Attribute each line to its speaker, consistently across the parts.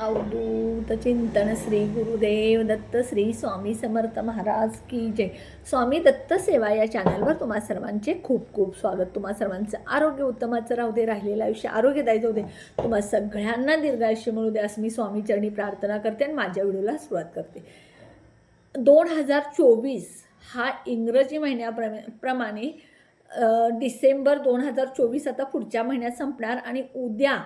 Speaker 1: अवधूत चिंतन श्री गुरुदेव दत्त श्री स्वामी समर्थ महाराज की जय. स्वामी दत्त सेवा या चॅनलवर तुम्हा सर्वांचे खूप खूप स्वागत. तुम्हा सर्वांचं आरोग्य उत्तमाचं राहू दे राहिलेलं आयुष्य आरोग्यदायी जाऊ दे. तुम्हा सगळ्यांना दीर्घायुष्य मिळू दे असं मी स्वामी चरणी प्रार्थना करते आणि माझ्या व्हिडिओला सुरुवात करते. दोन हजार चोवीस हा इंग्रजी महिन्याप्रमे प्रमाणे डिसेंबर दोन हजार चोवीस आता पुढच्या महिन्यात संपणार आणि उद्या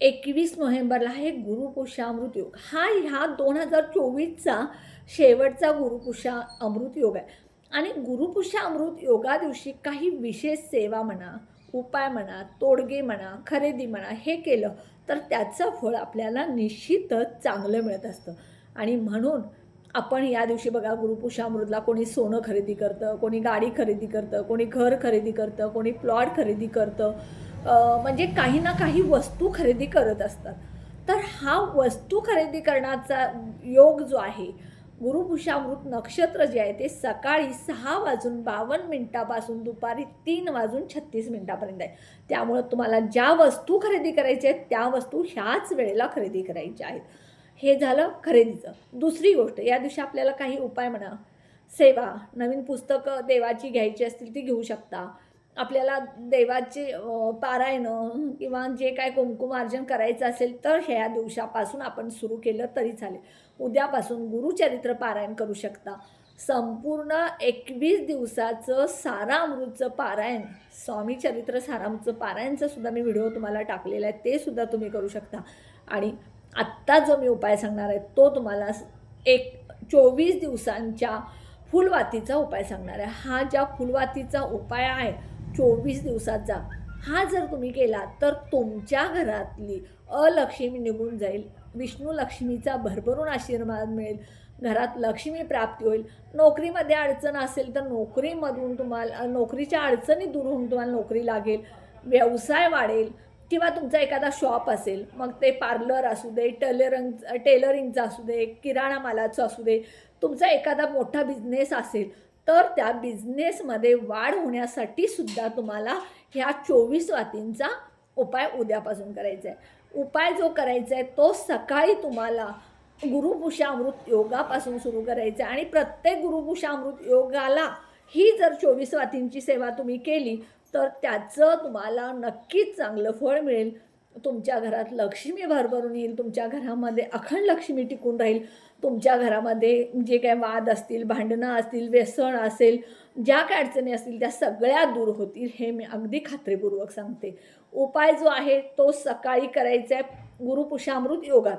Speaker 1: एकवीस नोव्हेंबरला आहे गुरुपुषा अमृत योग. हा ह्या दोन हजार चोवीसचा शेवटचा गुरुपुषा अमृत योग आहे. आणि गुरुपुषा अमृत योगा दिवशी काही विशेष सेवा म्हणा उपाय म्हणा तोडगे म्हणा खरेदी म्हणा हे केलं तर त्याचं फळ आपल्याला निश्चितच चांगलं मिळत असतं. आणि म्हणून आपण या दिवशी बघा गुरुपुषामृतला कोणी सोनं खरेदी करतं कोणी गाडी खरेदी करतं कोणी घर खरेदी करतं कोणी प्लॉट खरेदी करतं. म्हणजे काही ना काही वस्तू खरेदी करत असतात. तर हा वस्तू खरेदी करण्याचा योग जो आहे गुरुपुषामृत नक्षत्र जे आहे ते सकाळी सहा वाजून बावन्न मिनटापासून दुपारी तीन वाजून छत्तीस मिनटापर्यंत आहे. त्यामुळं तुम्हाला ज्या वस्तू खरेदी करायच्या आहेत त्या वस्तू ह्याच वेळेला खरेदी करायच्या आहेत. हे झालं खरेदीचं. दुसरी गोष्ट या दिवशी आपल्याला काही उपाय म्हणा. सेवा नवीन पुस्तकं देवाची घ्यायची असतील ती घेऊ शकता. आपल्याला देवाचे पारायणं किंवा जे काय कुंकुमार्जन करायचं असेल तर ह्या दिवसापासून आपण सुरू केलं तरी चालेल. उद्यापासून गुरुचरित्र पारायण करू शकता. संपूर्ण एकवीस दिवसाचं सारामृतचं पारायण स्वामी चरित्र सारामृतचं पारायणचं सुद्धा मी व्हिडिओ तुम्हाला टाकलेला आहे ते सुद्धा तुम्ही करू शकता. आणि आत्ता जो मी उपाय सांगणार आहे तो तुम्हाला एक चोवीस दिवसांच्या फुलवातीचा उपाय सांगणार आहे. हा ज्या फुलवातीचा उपाय आहे चोवीस दिवसाचा हा जर तुम्ही केला तर तुमच्या घरातली अलक्ष्मी निघून जाईल. विष्णू लक्ष्मीचा भरभरून आशीर्वाद मिळेल. घरात लक्ष्मी प्राप्ती होईल. नोकरीमध्ये अडचण असेल तर नोकरीमधून तुम्हाला नोकरीच्या अडचणी दूर होऊन तुम्हाला नोकरी लागेल. व्यवसाय वाढेल किंवा तुमचा एखादा शॉप असेल मग ते पार्लर असू दे टेलरिंग टेलरिंगचं असू दे किराणा मालाचं असू दे तुमचा एखादा मोठा बिझनेस असेल तर त्या बिझनेसमध्ये वाढ होण्यासाठी सुद्धा तुम्हाला ह्या चोवीस वातींचा उपाय उद्यापासून करायचा आहे. उपाय जो करायचा आहे तो सकाळी तुम्हाला गुरुपुषामृत योगापासून सुरू करायचा आहे. आणि प्रत्येक गुरुपुषामृत योगाला ही जर चोवीस वातींची सेवा तुम्ही केली तर त्याचं तुम्हाला नक्कीच चांगलं फळ मिळेल. तुमच्या घरात लक्ष्मी भरभरून येईल तुमच्या घरामध्ये अखंड लक्ष्मी टिकून राहील तुमच्या घरामध्ये जे काय वाद असतील भांडणं असतील व्यसन असेल ज्या काय अडचणी असतील त्या सगळ्या दूर होतील हे मी अगदी खात्रीपूर्वक सांगते. उपाय जो आहे तो सकाळी करायचा आहे गुरुपुषामृत योगात.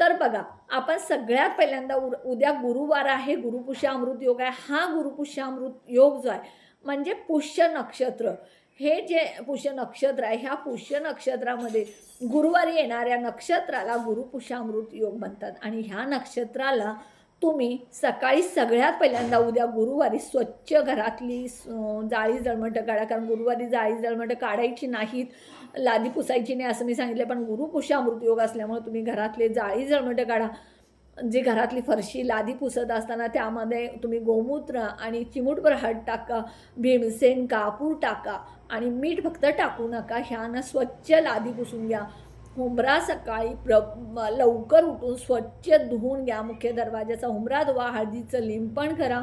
Speaker 1: तर बघा आपण सगळ्यात पहिल्यांदा उ उद्या गुरुवार आहे गुरुपुष्यामृत योग आहे. हा गुरुपुष्यामृत योग जो आहे म्हणजे पुष्य नक्षत्र. हे जे पुष्य नक्षत्र आहे ह्या पुष्य नक्षत्रामध्ये गुरुवारी येणाऱ्या नक्षत्राला गुरुपुषामृत योग म्हणतात. आणि ह्या नक्षत्राला तुम्ही सकाळी सगळ्यात पहिल्यांदा उद्या गुरुवारी स्वच्छ घरातली जाळी जळमटं काढा. कारण गुरुवारी जाळी जळमटं काढायची नाहीत लादी पुसायची नाही असं मी सांगितलं पण गुरुपुषामृत योग असल्यामुळे तुम्ही घरातले जाळी जळमटं काढा. जी घरातली फरशी लादी पुसत असताना त्यामध्ये तुम्ही गोमूत्र आणि चिमूटभर हळद टाका भीमसेन कापूर टाका. आणि मीठ फक्त टाकू नका ह्यानं स्वच्छ लादी पुसून घ्या. हुमरा सकाळी प्र लवकर उठून स्वच्छ धुवून घ्या. मुख्य दरवाजाचा हुमरा धुवा हळदीचं लिंपण करा.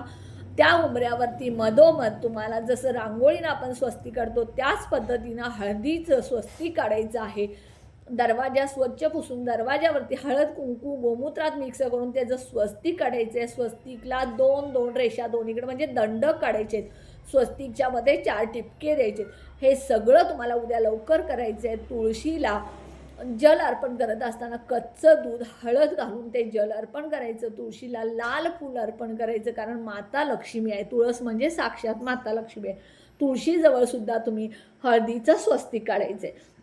Speaker 1: त्या उमऱ्यावरती मधोमध तुम्हाला जसं रांगोळीनं आपण स्वस्ती काढतो त्याच पद्धतीनं हळदीचं स्वस्ती काढायचं आहे. दरवाजा स्वच्छ पुसून दरवाजावरती हळद कुंकू गोमूत्रात मिक्स करून त्याचं स्वस्तिक काढायचं आहे स्वस्तिकला दोन दोन रेषा दोन्हीकडे म्हणजे दंड काढायचे आहेत स्वस्तिकच्यामध्ये चार टिपके द्यायचे. हे सगळं तुम्हाला उद्या लवकर करायचं आहे तुळशीला. जल अर्पण करत असताना कच्चं दूध हळद घालून ते जल अर्पण करायचं तुळशीला लाल फूल अर्पण करायचं कारण माता लक्ष्मी आहे. तुळस म्हणजे साक्षात माता लक्ष्मी आहे. तुळशीजवळ सुद्धा तुम्ही हळदीचं स्वस्तिक काढायचं आहे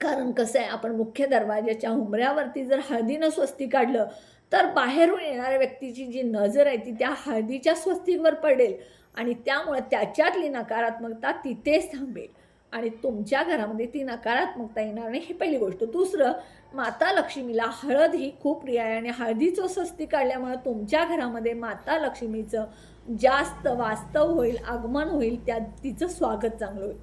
Speaker 1: कारण कसं आहे आपण मुख्य दरवाजाच्या हुमऱ्यावरती जर हळदीनं स्वस्ती काढलं तर बाहेरून येणाऱ्या व्यक्तीची जी नजर आहे ती त्या हळदीच्या स्वस्तीवर पडेल. आणि त्यामुळं त्याच्यातली नकारात्मकता तिथेच थांबेल. आणि तुमच्या घरामध्ये ती नकारात्मकता येणार नाही ही पहिली गोष्ट. दुसरं माता लक्ष्मीला हळद ही खूप प्रिय आहे आणि हळदीचं स्वस्ती काढल्यामुळं तुमच्या घरामध्ये माता लक्ष्मीचं जास्त वास्तव होईल आगमन होईल त्या तिचं स्वागत चांगलं होईल.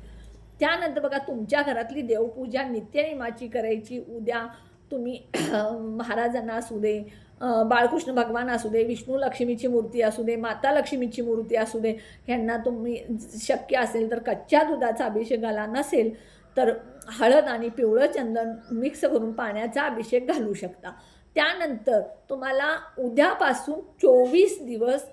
Speaker 1: त्यानंतर बघा तुमच्या घरातली देवपूजा नित्यनिमाची करायची उद्या तुम्ही महाराजांना असू दे बाळकृष्ण भगवान असू दे विष्णू लक्ष्मीची मूर्ती असू दे माता लक्ष्मीची मूर्ती असू दे ह्यांना तुम्ही शक्य असेल तर कच्च्या दुधाचा अभिषेक घाला नसेल तर हळद आणि पिवळं चंदन मिक्स करून पाण्याचा अभिषेक घालू शकता त्यानंतर तुम्हाला उद्यापासून चोवीस दिवस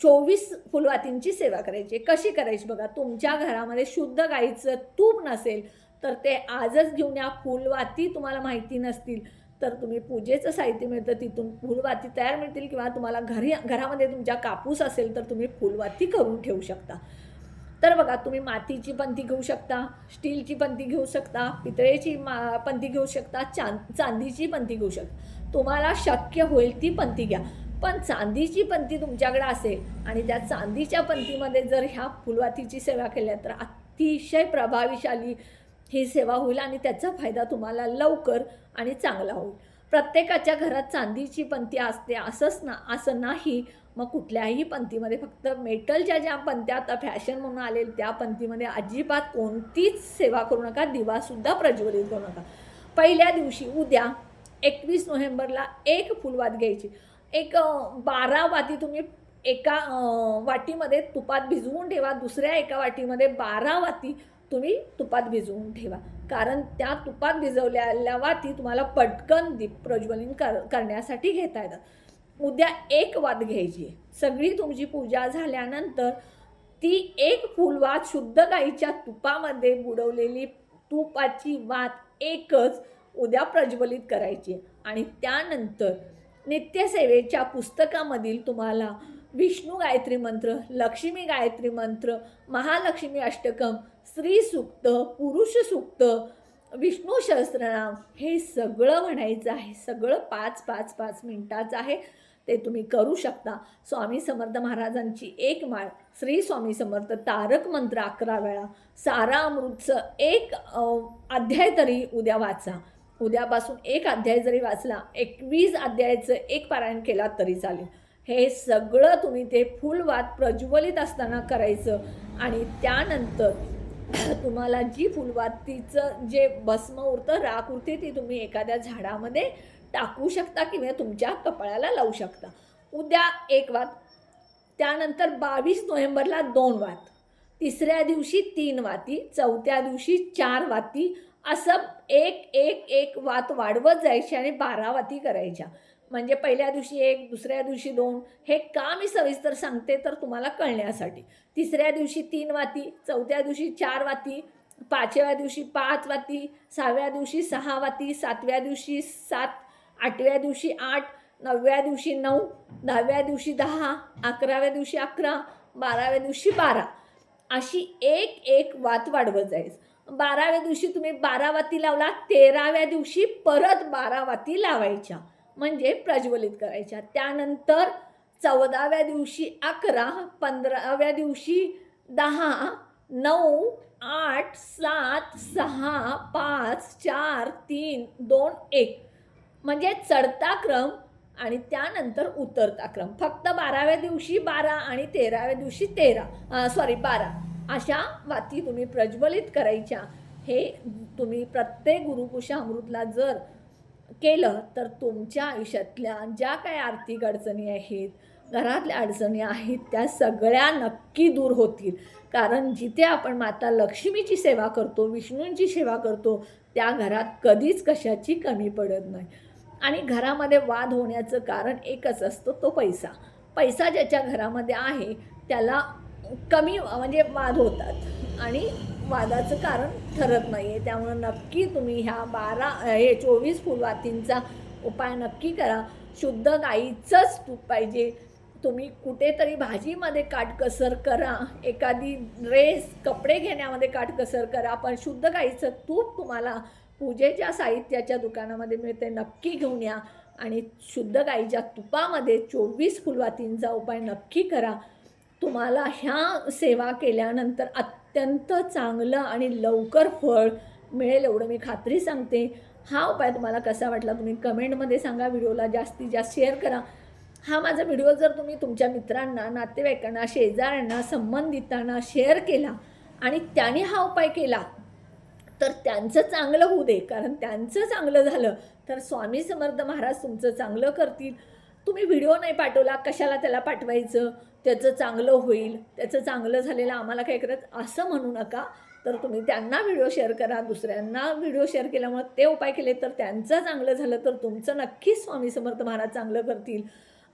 Speaker 1: चोवीस फुलवातींची सेवा करायची आहे. कशी करायची बघा तुमच्या घरामध्ये शुद्ध गाईचं तूप नसेल तर ते आजच घेऊन या फुलवाती तुम्हाला माहिती नसतील तर तुम्ही पूजेचं साहित्य मिळतं तिथून फुलवाती तयार मिळतील किंवा तुम्हाला घरी घरामध्ये तुमच्या कापूस असेल तर तुम्ही फुलवाती करून ठेवू शकता. तर बघा तुम्ही मातीची पंथी घेऊ शकता स्टीलची पंथी घेऊ शकता पितळेची मा पंथी घेऊ शकता चांद चांदीची पंथी घेऊ शकता. तुम्हाला शक्य होईल ती पंथी घ्या. पण चांदीची पंती तुमच्याकडे असेल आणि त्या चांदीच्या पंतीमध्ये जर ह्या फुलवातीची सेवा केल्या तर अतिशय प्रभावीशाली ही सेवा होईल आणि त्याचा फायदा तुम्हाला लवकर आणि चांगला होईल. प्रत्येकाच्या घरात चांदीची पंती असते असंच ना असं नाही. मग कुठल्याही पंथीमध्ये फक्त मेटलच्या ज्या पंथ्या आता फॅशन म्हणून आलेल्या त्या पंथीमध्ये अजिबात कोणतीच सेवा करू नका दिवासुद्धा प्रज्वलित करू नका. पहिल्या दिवशी उद्या एकवीस नोव्हेंबरला एक फुलवात घ्यायची. एक बारा वाती तुम्ही एका वाटीमध्ये तुपात भिजवून ठेवा दुसऱ्या एका वाटीमध्ये बारा वाती तुम्ही तुपात भिजवून ठेवा कारण त्या तुपात भिजवलेल्या वाती तुम्हाला पटकन दीप प्रज्वलित कर करण्यासाठी घेता येतात उद्या एक वात घ्यायची आहे. सगळी तुमची पूजा झाल्यानंतर ती एक फुलवात शुद्ध गाईच्या तुपामध्ये बुडवलेली तुपाची वात एकच उद्या प्रज्वलित करायची आहे. आणि त्यानंतर नित्यसेवेच्या पुस्तकामधील तुम्हाला विष्णू गायत्री मंत्र लक्ष्मी गायत्री मंत्र महालक्ष्मी अष्टकम स्त्री सुक्त पुरुष सुक्त विष्णू सहस्त्रनाम हे सगळं म्हणायचं आहे. सगळं पाच पाच पाच मिनटाचं आहे. ते तुम्ही करू शकता. स्वामी समर्थ महाराजांची एक माळ श्री स्वामी समर्थ तारक मंत्र अकरा वेळा. सारा अमृतचं एक अध्याय तरी उद्या वाचा. उद्यापासून एक अध्याय जरी वाचला एकवीस अध्यायाचं एक पारायण केला तरी चालेल. हे सगळं तुम्ही ते फुलवात प्रज्वलित असताना करायचं. आणि त्यानंतर तुम्हाला जी फुलवातीचं जे भस्म उरतं राख उरते ती तुम्ही एखाद्या झाडामध्ये टाकू शकता किंवा तुमच्या कपाळाला लावू शकता. उद्या एक वात त्यानंतर बावीस नोव्हेंबरला दोन वात तिसऱ्या दिवशी तीन वाती चौथ्या दिवशी चार वाती असं एक एक एक वात वाढवत जायची आणि बारा वाती करायच्या. म्हणजे पहिल्या दिवशी एक दुसऱ्या दिवशी दोन हे का मी सविस्तर सांगते तर तुम्हाला कळण्यासाठी. तिसऱ्या दिवशी तीन वाती चौथ्या दिवशी चार वाती पाचव्या दिवशी पाच वाती सहाव्या दिवशी सहा वाती सातव्या दिवशी सात आठव्या दिवशी आठ नवव्या दिवशी नऊ दहाव्या दिवशी दहा अकराव्या दिवशी अकरा बाराव्या दिवशी बारा. अशी एक एक वात वाढवत जाईल बाराव्या दिवशी तुम्ही बारा वाती लावला तेराव्या दिवशी परत बारा वाती लावायच्या. म्हणजे प्रज्वलित करायच्या. त्यानंतर चौदाव्या दिवशी अकरा पंधराव्या दिवशी दहा नऊ आठ सात सहा पाच चार तीन दोन एक. म्हणजे चढता क्रम आणि त्यानंतर उतरता क्रम. फक्त बाराव्या दिवशी बारा आणि तेराव्या दिवशी तेरा. सॉरी बारा. अशा वाती तुम्ही प्रज्वलित करायच्या. हे तुम्ही प्रत्येक गुरुकुश अमृतला जर केलं तर तुमच्या आयुष्यातल्या ज्या काही आर्थिक अडचणी आहेत घरातल्या अडचणी आहेत त्या सगळ्या नक्की दूर होतील. कारण जिथे आपण माता लक्ष्मीची सेवा करतो विष्णूंची सेवा करतो त्या घरात कधीच कशाची कमी पडत नाही. आणि घरामध्ये वाद होण्याचं कारण एकच असतं तो पैसा. पैसा ज्याच्या घरामध्ये आहे त्याला कमी म्हणजे वाद होतात. आणि वादाचं कारण ठरत नाही आहे त्यामुळं नक्की तुम्ही ह्या बारा हे चोवीस फुलवातींचा उपाय नक्की करा. शुद्ध गाईचंच तूप पाहिजे. तुम्ही कुठेतरी भाजीमध्ये काटकसर करा. एखादी ड्रेस कपडे घेण्यामध्ये काटकसर करा. पण शुद्ध गाईचं तूप तुम्हाला पूजेच्या साहित्याच्या दुकानामध्ये मिळते. नक्की घेऊन या. आणि शुद्ध गाईच्या तुपामध्ये चोवीस फुलवातींचा उपाय नक्की करा. तुम्हाला ह्या सेवा केल्यानंतर अत्यंत चांगलं आणि लवकर फळ मिळेल एवढं मी खात्री सांगते. हा उपाय तुम्हाला कसा वाटला तुम्ही कमेंटमध्ये सांगा व्हिडिओला जास्तीत जास्त शेअर करा. हा माझा व्हिडिओ जर तुम्ही तुमच्या मित्रांना नातेवाईकांना शेजाऱ्यांना संबंधितांना शेअर केला आणि त्याने हा उपाय केला तर त्यांचं चांगलं होऊ दे. कारण त्यांचं चांगलं झालं तर स्वामी समर्थ महाराज तुमचं चांगलं करतील. तुम्ही व्हिडिओ नाही पाठवला कशाला त्याला पाठवायचं? त्याचं चांगलं होईल त्याचं चांगलं झालेलं आम्हाला काय करत असं म्हणू नका. तर तुम्ही त्यांना व्हिडिओ शेअर करा दुसऱ्यांना व्हिडिओ शेअर केल्यामुळे ते उपाय केले तर त्यांचं चांगलं झालं तर तुमचं नक्कीच स्वामी समर्थ महाराज चांगलं करतील.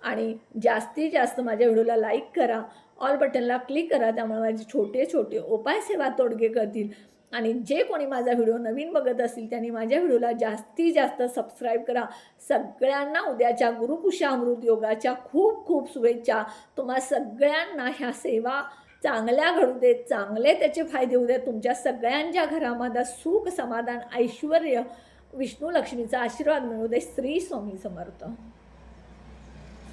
Speaker 1: आणि जास्तीत जास्त माझ्या व्हिडिओला लाईक करा ऑल बटनला क्लिक करा त्यामुळे माझे छोटे छोटे उपाय सेवा तोडगे करतील. आणि जे कोणी माझा व्हिडिओ नवीन बघत असतील त्यांनी माझ्या व्हिडिओला जास्तीत जास्त सबस्क्राईब करा. सगळ्यांना उद्याच्या गुरुपुषा अमृत योगाच्या खूप खूप शुभेच्छा. तुम्हा सगळ्यांना ह्या सेवा चांगल्या घडू देत चांगले त्याचे फायदे होऊ देत. तुमच्या सगळ्यांच्या घरामध्ये सुख समाधान ऐश्वर विष्णू लक्ष्मीचा आशीर्वाद मिळू दे. श्री स्वामी समर्थ.